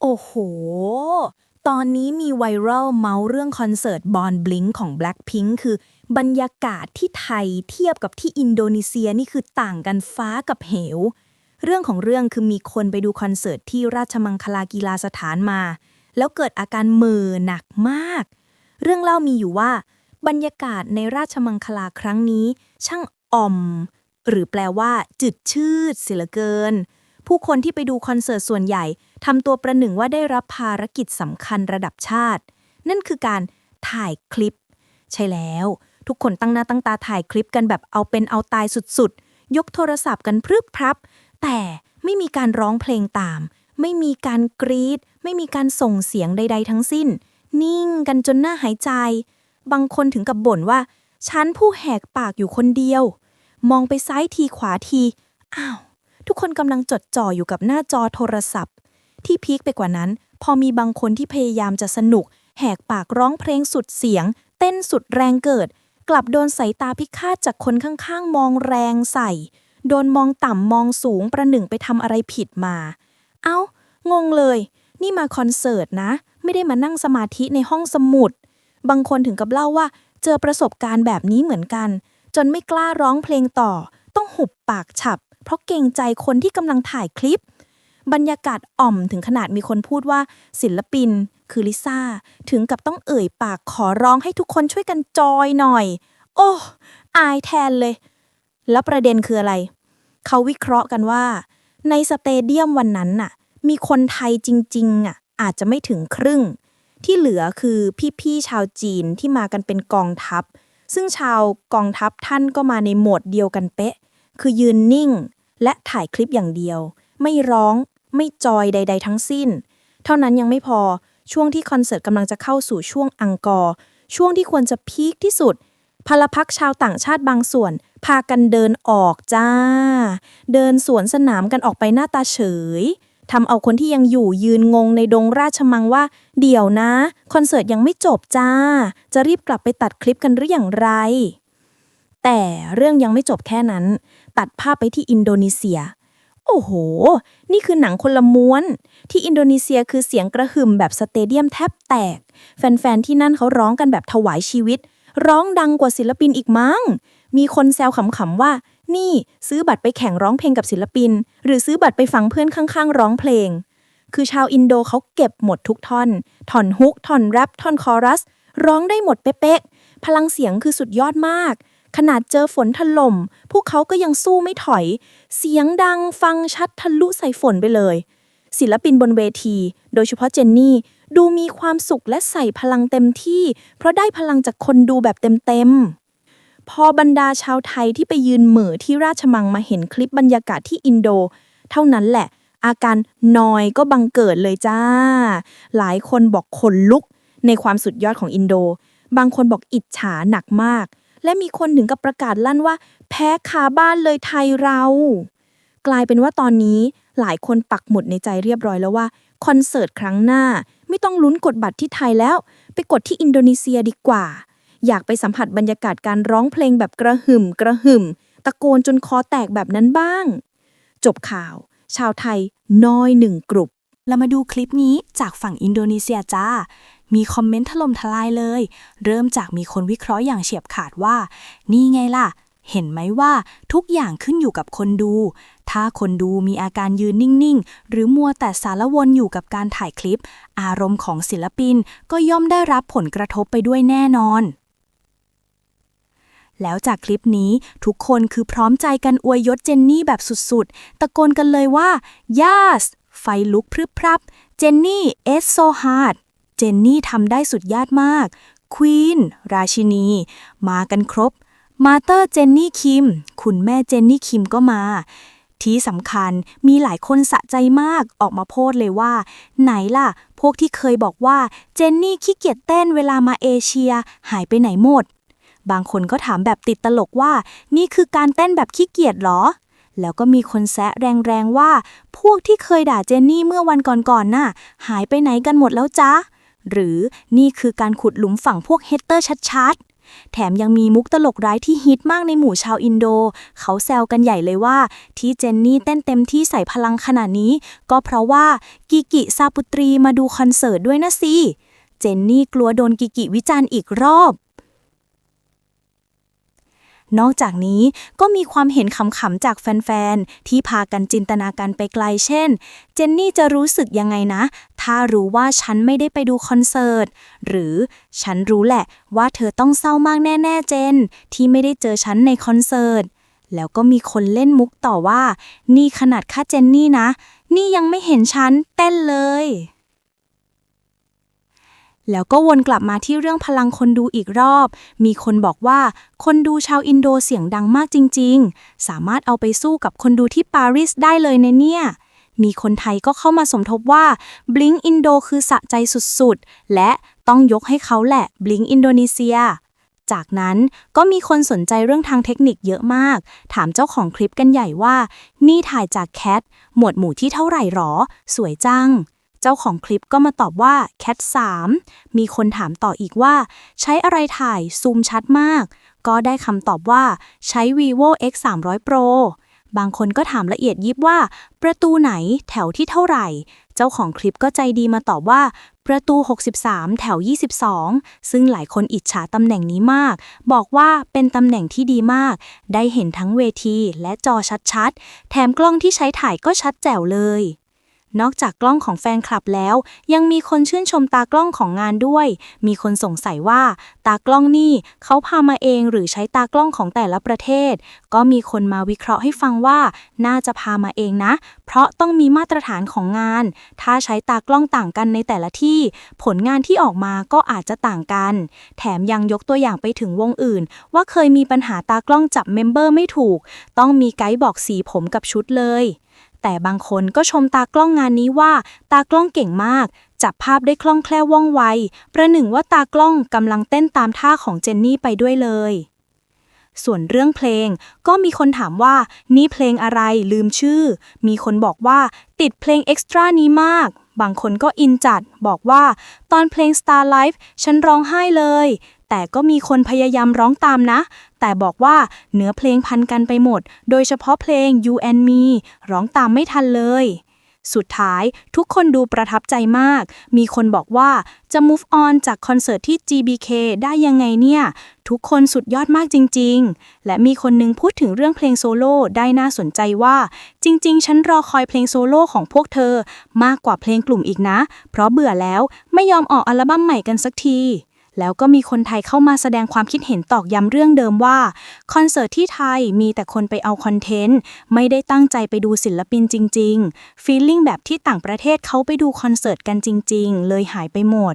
โอ้โห ตอนนี้มีไวรัลเมาส์เรื่องคอนเสิร์ตบอลบลิงของ Blackpink คือบรรยากาศที่ไทยเทียบกับที่อินโดนีเซียนี่คือต่างกันฟ้ากับเหว เรื่องของเรื่องคือมีคนไปดูคอนเสิร์ตที่ราชมังคลากีฬาสถานมา แล้วเกิดอาการเมือหนักมาก เรื่องเล่ามีอยู่ว่า บรรยากาศในราชมังคลาครั้งนี้ ช่างอ่อม หรือแปลว่าจืดชืดเสียเหลือเกิน ผู้คนที่ไปดูคอนเสิร์ตส่วนใหญ่ทำตัวประหนึ่งว่าได้รับภารกิจสำคัญระดับชาติ นั่นคือการถ่ายคลิป ใช่แล้ว ทุกคนตั้งหน้าตั้งตาถ่ายคลิปกันแบบเอาเป็นเอาตายสุดๆ ยกโทรศัพท์กันพรึบพรับ แต่ไม่มีการร้องเพลงตาม ไม่มีการกรีด ไม่มีการส่งเสียงใด ๆ ทั้งสิ้น นิ่งกันจนหน้าหายใจ บางคนถึงกับบ่นว่า ฉันผู้แหกปากอยู่คนเดียว มองไปซ้ายทีขวาที อ้าว ทุกคนกำลังจดจ่ออยู่กับหน้าจอโทรศัพท์ ที่พีคไปกว่านั้น พอมีบางคนที่พยายามจะสนุก แหกปากร้องเพลงสุดเสียง เต้นสุดแรงเกิด กลับโดนสายตาพิฆาตจากคนข้างๆ มองแรงใส่ โดนมองต่ำมองสูงประหนึ่งไปทำอะไรผิดมา เอ้างงเลย นี่มาคอนเสิร์ตนะ ไม่ได้มานั่งสมาธิในห้องสมุด บางคนถึงกับเล่าว่า เจอประสบการณ์แบบนี้เหมือนกัน จนไม่กล้าร้องเพลงต่อ ต้องหุบปากฉับ เพราะเกรงใจคนที่กำลังถ่ายคลิป บรรยากาศอ่อมถึงขนาดมีคนพูดว่าศิลปิน คือลิซ่า ถึงกับต้องเอ่ยปากขอร้องให้ทุกคนช่วยกันจอยหน่อย โอ้ อายแทนเลย แล้วประเด็นคืออะไร เขาวิเคราะห์กันว่า ในสเตเดียมวันนั้นน่ะ มีคนไทยจริงๆอะอาจจะไม่ถึงครึ่ง ที่เหลือคือพี่ๆชาวจีนที่มากันเป็นกองทัพซึ่งชาวกองทัพท่านก็มาในโหมดเดียวกันเป๊ะ คือยืนนิ่ง และถ่ายคลิปอย่างเดียว ไม่ร้อง ไม่จอยใด ๆ ทั้งสิ้น เท่านั้นยังไม่พอช่วงที่คอนเสิร์ตกำลังจะเข้าสู่ช่วงอังกอร์ช่วงที่ควรจะพีคที่สุดพลพรรคชาวต่างชาติบางส่วน พากันเดินออกจ้า เดินสวนสนามกันออกไปหน้าตาเฉยทำเอาคนที่ยังอยู่ยืนงงในดงราชมังว่า เดี๋ยวนะ คอนเสิร์ตยังไม่จบจ้า จะรีบกลับไปตัดคลิปกันหรืออย่างไร แต่เรื่องยังไม่จบแค่นั้น ตัดภาพไปที่อินโดนีเซีย โอ้โห นี่คือหนังคนละม้วน ที่อินโดนีเซียคือเสียงกระหึ่มแบบสเตเดียมแทบแตก แฟนๆ ที่นั่นเขาร้องกันแบบถวายชีวิต ร้องดังกว่าศิลปินอีกมั้ง มีคนแซวขำๆว่า นี่ซื้อบัตรไปแข่งร้องเพลงกับศิลปิน หรือซื้อบัตรไปฟังเพื่อนข้างๆ ร้องเพลง คือชาวอินโดเขาเก็บหมดทุกท่อน ท่อนฮุก ท่อนแรป ท่อนคอรัส ร้องได้หมดเป๊ะๆ พลังเสียงคือสุดยอดมาก ขนาดเจอฝนถล่ม พวกเขาก็ยังสู้ไม่ถอย เสียงดังฟังชัดทะลุใส่ฝนไปเลย ศิลปินบนเวที โดยเฉพาะเจนนี่ ดูมีความสุขและใส่พลังเต็มที่ เพราะได้พลังจากคนดูแบบเต็มๆ พอบรรดาชาวไทยที่ไปยืนเหม่อที่ราชมังมาเห็นคลิปบรรยากาศที่อินโด เท่านั้นแหละ อาการนอยก็บังเกิดเลยจ้า หลายคนบอกขนลุกในความสุดยอดของอินโด บางคนบอกอิจฉาหนักมาก และมีคนถึงกับประกาศลั่นว่า แพ้คาบ้านเลยไทยเรา กลายเป็นว่าตอนนี้หลายคนปักหมุดในใจเรียบร้อยแล้วว่าคอนเสิร์ตครั้งหน้า ไม่ต้องลุ้นกดบัตรที่ไทยแล้ว ไปกดที่อินโดนีเซียดีกว่า อยากไปสัมผัสบรรยากาศการร้องเพลงแบบกระหึ่ม กระหึ่ม ตะโกนจนคอแตกแบบนั้นบ้าง จบข่าว ชาวไทยน้อยหนึ่งกลุ่มเรามาดูคลิปนี้จากฝั่งอินโดนีเซียจ้า มีคอมเมนต์ถล่มทลายเลย เริ่มจากมีคนวิเคราะห์อย่างเฉียบขาดว่า นี่ไงล่ะ เห็นไหมว่าทุกอย่างขึ้นอยู่กับคนดู ถ้าคนดูมีอาการยืนนิ่ง ๆ หรือมัวแต่สารวนอยู่กับการถ่ายคลิป อารมณ์ของศิลปินก็ย่อมได้รับผลกระทบไปด้วยแน่นอนแล้วจากคลิปนี้ทุกคนคือพร้อมใจกันอวยยศเจนนี่แบบสุดๆ ตะโกนกันเลยว่า yes ไฟลุกพรึบพรับ เจนนี่ it's so hard เจนนี่ทำได้สุดยอดมาก ควีน ราชินี มากันครบ มาเตอร์เจนนี่คิม คุณแม่เจนนี่คิมก็มา ที่สำคัญมีหลายคนสะใจมากออกมาโพสเลยว่า ไหนล่ะ พวกที่เคยบอกว่าเจนนี่ขี้เกียจเต้นเวลามาเอเชีย หายไปไหนหมด บางคนก็ถามแบบติดตลกว่า นี่คือการเต้นแบบขี้เกียจเหรอแล้วก็มีคนแซะแรงๆว่า พวกที่เคยด่าเจนนี่เมื่อวันก่อนๆน่ะ หายไปไหนกันหมดแล้วจ๊ะ หรือนี่คือการขุดหลุมฝังพวกเฮตเตอร์ชัดๆ แถมยังมีมุกตลกร้ายที่ฮิตมากในหมู่ชาวอินโด เขาแซวกันใหญ่เลยว่า ที่เจนนี่เต้นเต็มที่ใส่พลังขนาดนี้ ก็เพราะว่ากิกิซาปุตรีมาดูคอนเสิร์ตด้วยนะสิ เจนนี่กลัวโดนกิกิวิจารณ์อีกรอบ นอกจากนี้ก็มีความเห็นขำๆจากแฟนๆ ที่พากันจินตนาการไปไกลเช่น เจนนี่จะรู้สึกยังไงนะ ถ้ารู้ว่าฉันไม่ได้ไปดูคอนเสิร์ต หรือฉันรู้แหละว่าเธอต้องเศร้ามากแน่ๆเจน ที่ไม่ได้เจอฉันในคอนเสิร์ต แล้วก็มีคนเล่นมุกต่อว่า นี่ขนาดค่าเจนนี่นะ นี่ยังไม่เห็นฉันเต้นเลย แล้วก็วนกลับมาที่เรื่องพลังคนดูอีกรอบ มีคนบอกว่าคนดูชาวอินโดเสียงดังมากจริง ๆ สามารถเอาไปสู้กับคนดูที่ปารีสได้เลยในเนี่ยมีคนไทยก็เข้ามาสมทบว่า Blink อินโดคือสะใจสุดๆ และต้องยกให้เขาแหละ Blink อินโดนีเซีย จากนั้นก็มีคนสนใจเรื่องทางเทคนิคเยอะมาก ถามเจ้าของคลิปกันใหญ่ว่า นี่ถ่ายจากแคท หมวดหมู่ที่เท่าไหร่หรอ สวยจัง เจ้าของคลิปก็มาตอบว่าแคท3มีคนถามต่ออีกว่า ใช้อะไรถ่ายซูมชัดมาก ก็ได้คำตอบว่าใช้ vivo x 3 0 0 pro บางคนก็ถามละเอียดยิบว่า ประตูไหนแถวที่เท่าไหร่ เจ้าของคลิปก็ใจดีมาตอบว่า ประตู 63 แถว 22 ซึ่งหลายคนอิจฉาตำแหน่งนี้มาก บอกว่าเป็นตำแหน่งที่ดีมาก ได้เห็นทั้งเวทีและจอชัดๆ แถมกล้องที่ใช้ถ่ายก็ชัดแจ๋วเลย นอกจากกล้องของแฟนคลับแล้ว ยังมีคนชื่นชมตากล้องของงานด้วย มีคนสงสัยว่า ตากล้องนี่เขาพามาเองหรือใช้ตากล้องของแต่ละประเทศ ก็มีคนมาวิเคราะห์ให้ฟังว่า น่าจะพามาเองนะ เพราะต้องมีมาตรฐานของงาน ถ้าใช้ตากล้องต่างกันในแต่ละที่ ผลงานที่ออกมาก็อาจจะต่างกัน แถมยังยกตัวอย่างไปถึงวงอื่น ว่าเคยมีปัญหาตากล้องจับเมมเบอร์ไม่ถูก ต้องมีไกด์บอกสีผมกับชุดเลย แต่บางคนก็ชมตากล้องงานนี้ว่า ตากล้องเก่งมาก จับภาพได้คล่องแคล่วว่องไว ประหนึ่งว่าตากล้องกำลังเต้นตามท่าของเจนนี่ไปด้วยเลย ส่วนเรื่องเพลง ก็มีคนถามว่า นี่เพลงอะไรลืมชื่อ มีคนบอกว่าติดเพลงเอ็กซ์ตร้านี้มาก บางคนก็อินจัด บอกว่า ตอนเพลง Star Life ฉันร้องไห้เลย แต่ก็มีคนพยายามร้องตามนะ แต่บอกว่าเนื้อเพลงพันกันไปหมด โดยเฉพาะเพลง You and Me ร้องตามไม่ทันเลย สุดท้ายทุกคนดูประทับใจมาก มีคนบอกว่าจะ move on จากคอนเสิร์ตที่ GBK ได้ยังไงเนี่ย ทุกคนสุดยอดมากจริง ๆ และมีคนนึงพูดถึงเรื่องเพลงโซโล่ได้น่าสนใจว่า จริง ๆ ฉันรอคอยเพลงโซโล่ของพวกเธอ มากกว่าเพลงกลุ่มอีกนะ เพราะเบื่อแล้วไม่ยอมออกอัลบั้มใหม่กันสักที แล้วก็มีคนไทยเข้ามาแสดงความคิดเห็นตอกย้ำเรื่องเดิมว่า คอนเสิร์ตที่ไทยมีแต่คนไปเอาคอนเทนต์ ไม่ได้ตั้งใจไปดูศิลปินจริง ๆ ฟีลลิ่งแบบที่ต่างประเทศเขาไปดูคอนเสิร์ตกันจริง ๆ เลยหายไปหมด